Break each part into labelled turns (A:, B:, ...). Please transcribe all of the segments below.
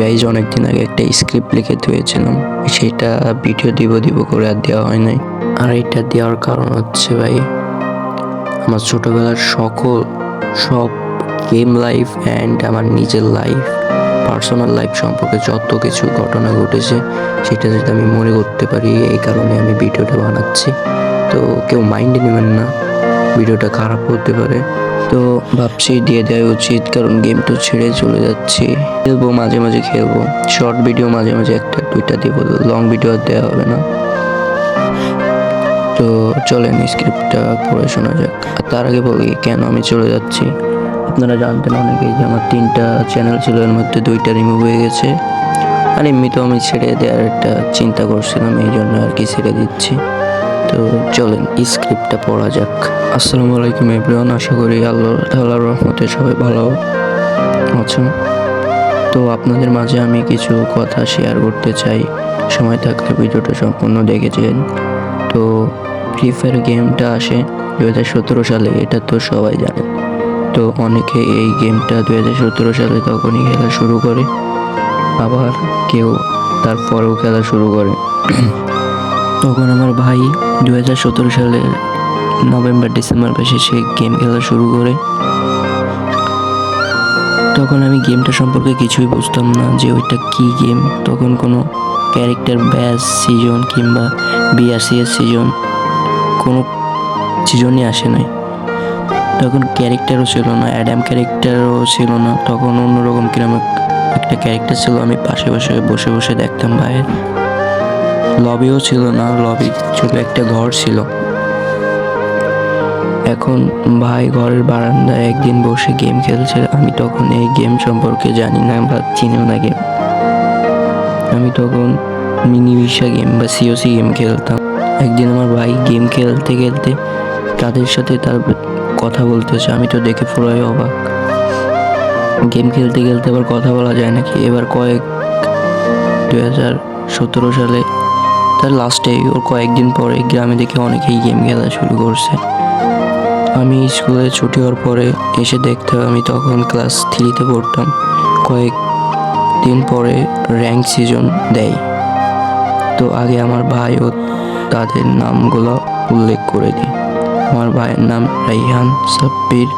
A: Guys অনেকদিন আগে একটা স্ক্রিপ্ট লিখে ধুয়েছিলাম সেটা ভিডিও দিব দিব করে আর দেওয়া হয় নাই। আর এটা দেওয়ার কারণ হচ্ছে ভাই, আমার ছোটবেলার সকল, সব গেম লাইফ অ্যান্ড আমার নিজের লাইফ পার্সোনাল লাইফ সম্পর্কে যত কিছু ঘটনা ঘটেছে, সেটা যদি আমি মনে করতে পারি, এই কারণে আমি ভিডিওটা বানাচ্ছি। তো কেউ মাইন্ডে নেবেন না ভিডিওটা খারাপ হতে পারে। তো ভাবছি দিয়ে দেওয়া উচিত, কারণ গেম তো ছেড়ে চলে যাচ্ছি। খেলব, মাঝে মাঝে খেলব। শর্ট ভিডিও মাঝে মাঝে একটা দুইটা দিব লং ভিডিও আর দেওয়া হবে না। তো চলেন স্ক্রিপ্টটা পড়ে শোনা যাক। আর তার আগে বলি, কেন আমি চলে যাচ্ছি? আপনারা জানতেন অনেকেই যে আমার তিনটা চ্যানেল ছিল, এর মধ্যে দুইটা রিমুভ হয়ে গেছে। আর এমনি তো আমি ছেড়ে দেওয়ার একটা চিন্তা করছিলাম এই জন্য আর কি ছেড়ে দিচ্ছি। তো চলেন স্ক্রিপ্টটা পড়া যাক। আসসালামু আলাইকুম এভরিওয়ান আশা করি আল্লাহ তাআলার রহমতে সবাই ভালো আছেন। তো আপনাদের মাঝে আমি কিছু কথা শেয়ার করতে চাই। সময় থাকলে ভিডিওটা সম্পূর্ণ দেখেছেন। তো ফ্রি ফায়ার গেমটা আসে দু হাজার সতেরো সালে, এটা তো সবাই জানে। তো অনেকে এই গেমটা দু হাজার সতেরো সালে তখনই খেলা শুরু করে। আবার কেউ তারপরেও খেলা শুরু করে। তখন আমার ভাই দু হাজার সতেরো সালের নভেম্বর, ডিসেম্বর মাসে সে গেম খেলা শুরু করে। তখন আমি গেমটা সম্পর্কে কিছুই বুঝতাম না যে ওইটা কি গেম। তখন কোনো ক্যারেক্টার ব্যাস সিজন কিংবা বিআরসিএস সিজন কোনো সিজনই আসে নাই। তখন ক্যারেক্টারও ছিল না, অ্যাডাম ক্যারেক্টারও ছিল না, তখন অন্যরকম কিরম এক- একটা ক্যারেক্টার ছিল আমি পাশে পাশে বসে বসে দেখতাম ভাইয়ের। লবিও ছিল না, লবি ছোট একটা ঘর ছিল। এখন ভাই ঘরের বারান্দায় একদিন বসে গেম খেলছে। আমি তখন এই গেম সম্পর্কে জানি না বা চিনিও না গেম। আমি তখন মিনি ভিসা গেম বা সিওসি গেম খেলতাম। একদিন আমার ভাই গেম খেলতে খেলতে তাদের সাথে তার কথা বলতেছে। আমি তো দেখে পুরোই অবাক। গেম খেলতে খেলতে আবার কথা বলা যায় নাকি? এবার কয়েক দু হাজার সতেরো সালে তার লাস্টে ওর কয়েকদিন পরে গ্রামে দেখে অনেকেই গেম খেলা শুরু করছে। আমি স্কুলে ছুটি হওয়ার পরে এসে দেখতাম আমি তখন ক্লাস থ্রিতে পড়তাম। কয়েক দিন পরে র্যাঙ্ক সিজন দেয়। তো আগে আমার ভাই ও তাদের নামগুলো উল্লেখ করে দিই। আমার ভাইয়ের নাম রাইহান সাব্বির।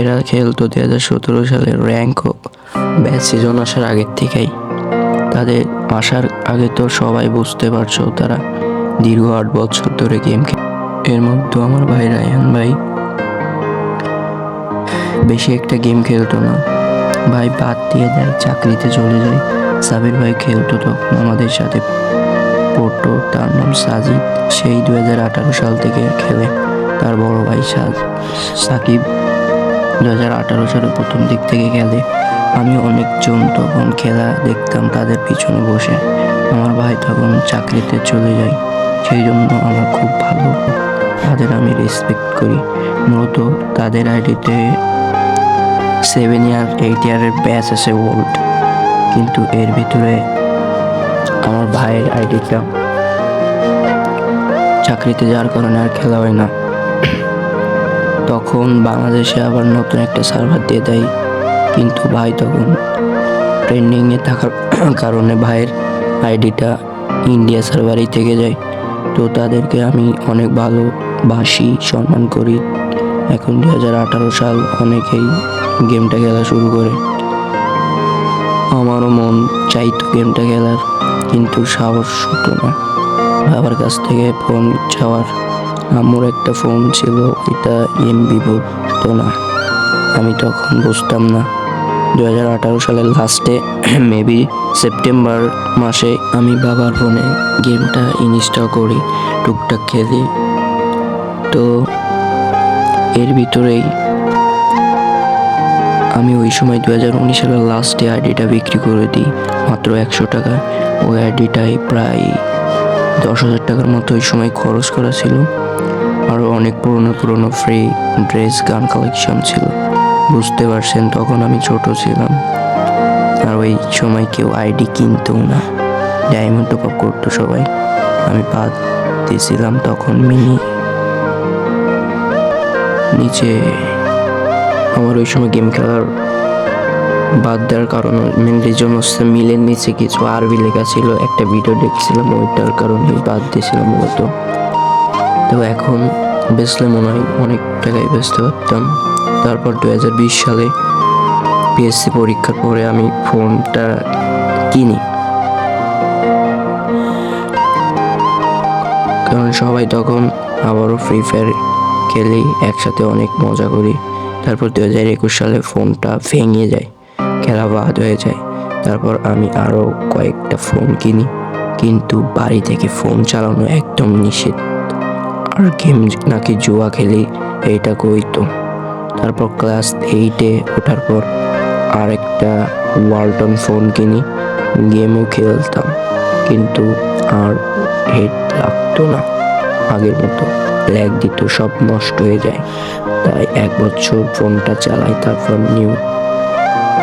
A: এরা খেলতো দু হাজার সতেরো সালের র্যাঙ্ক ব্যাচ সিজন আসার আগের থেকেই। তাদের আসার আগে তো সবাই বুঝতে পারছ, তারা দীর্ঘ আট বছর ধরে গেম খেলে। এর মধ্যে আমার ভাই রায়হান ভাই বেশি একটা গেম খেলতো না। ভাই বাদ দিয়ে দেয়, চাকরিতে চলে যায়। সাবির ভাই খেলতো তখন আমাদের সাথে। পড়তো তার নাম সাজিদ, সেই দু হাজার আঠারো সাল থেকে খেলে। তার বড় ভাই সাজ সাকিব দু হাজার আঠারো সালের প্রথম দিক থেকে খেলে। আমি অনেকজন তখন খেলা দেখতাম তাদের পিছনে বসে। আমার ভাই তখন চাকরিতে চলে যায় সেই জন্য আমার খুব ভালো। তাদের আমি রেসপেক্ট করি। মূলত তাদের আইডিতে সেভেন ইয়ার এইট ইয়ারের ব্যাচ আছে ওল্ড কিন্তু এর ভিতরে আমার ভাইয়ের আইডিটা চাকরিতে যাওয়ার কারণে আর খেলা হয় না। তখন বাংলাদেশে আবার নতুন একটা সার্ভার দিয়ে দেয়। কিন্তু ভাই তখন ট্রেন্ডিংয়ে থাকার কারণে ভাইয়ের আইডিটা ইন্ডিয়া সার্ভারেই থেকে যায়। তো তাদেরকে আমি অনেক ভালো ভালোবাসি সম্মান করি। এখন দু হাজার আঠারো সাল অনেকেই গেমটা খেলা শুরু করে। আমারও মন চাইতো গেমটা খেলার, কিন্তু সাহস হতো না। বাবার কাছ থেকে ফোন চাওয়ার। আমার একটা ফোন ছিল এটা এমবি তো না, আমি তখন বুঝতাম না। দু হাজার আঠারো সালের লাস্টে মেবি সেপ্টেম্বর মাসে আমি বাবার ফোনে গেমটা ইনস্টল করি, টুকটাক খেলি। তো এর ভিতরেই আমি ওই সময় দু হাজার উনিশ সালের লাস্টে আইডিটা বিক্রি করে দিই, মাত্র একশো টাকা। ওই আইডিটাই প্রায় দশ হাজার টাকার মতো ওই সময় খরচ করা ছিল। আরও অনেক পুরনো পুরনো ফ্রি ড্রেস গান কালেকশন ছিল। বুঝতে পারছেন, তখন আমি ছোট ছিলাম। আর ওই সময় কেউ আইডি কিনতেও না। ডায়মন্ড টপ আপ করতো সবাই। আমি বাদ দিয়েছিলাম তখন মিনি। নিচে আমার ওই সময় গেম খেলার বাদ দেওয়ার কারণ মেন রিজন হচ্ছে মিলের নিচে কিছু আরবি লেখা ছিল, একটা ভিডিও দেখছিলাম, ওইটার কারণে বাদ দিয়েছিলাম মূলত। তো এখন বেচলে মনে হয় অনেক টাকায় বেচতে পারতাম তারপর দু হাজার বিশ সালে পিএসসি পরীক্ষার পরে আমি ফোনটা কিনি। কারণ সবাই তখন আবারও ফ্রি ফায়ার খেলি, একসাথে অনেক মজা করি। তারপর দু হাজার একুশ সালে ফোনটা ভেঙে যায়, খেলা বাদ হয়ে যায়। তারপর আমি আরও কয়েকটা ফোন কিনি, কিন্তু বাড়ি থেকে ফোন চালানো একদম নিষেধ। আর গেম নাকি জুয়া খেলি এইটা কইতো তারপর ক্লাস এইটে ওঠার পর আরেকটা ওয়ালটন ফোন কিনি, গেমও খেলতাম, কিন্তু আর হেড লাগতো না। আগের মতো ল্যাগ দিত, সব নষ্ট হয়ে যায়। তাই এক বছর ফোনটা চালাই, তারপর নিউ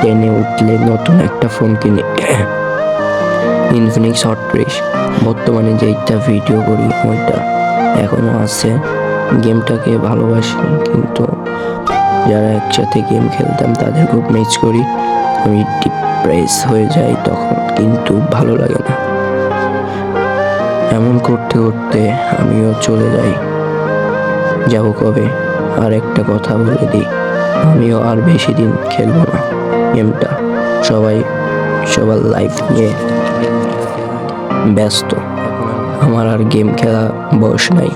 A: টেনে উঠলে নতুন একটা ফোন কিনি। ইনফিনিক্স হট ত্রিশ বর্তমানে যেইটা ভিডিও করি, ওইটা এখনও আছে। গেমটাকে ভালোবাসি, কিন্তু যারা একসাথে গেম খেলতাম, তাদের খুব মিস করি। আমি ডিপ্রেস হয়ে যাই তখন, কিন্তু ভালো লাগে না। এমন করতে করতে আমিও চলে যাই। যাব কবে? আর একটা কথা বলে দিই, আমিও আর বেশি দিন খেলব না। গেমটা সবাই, সবার লাইফ নিয়ে ব্যস্ত। আমার আর গেম খেলা বয়স নাই।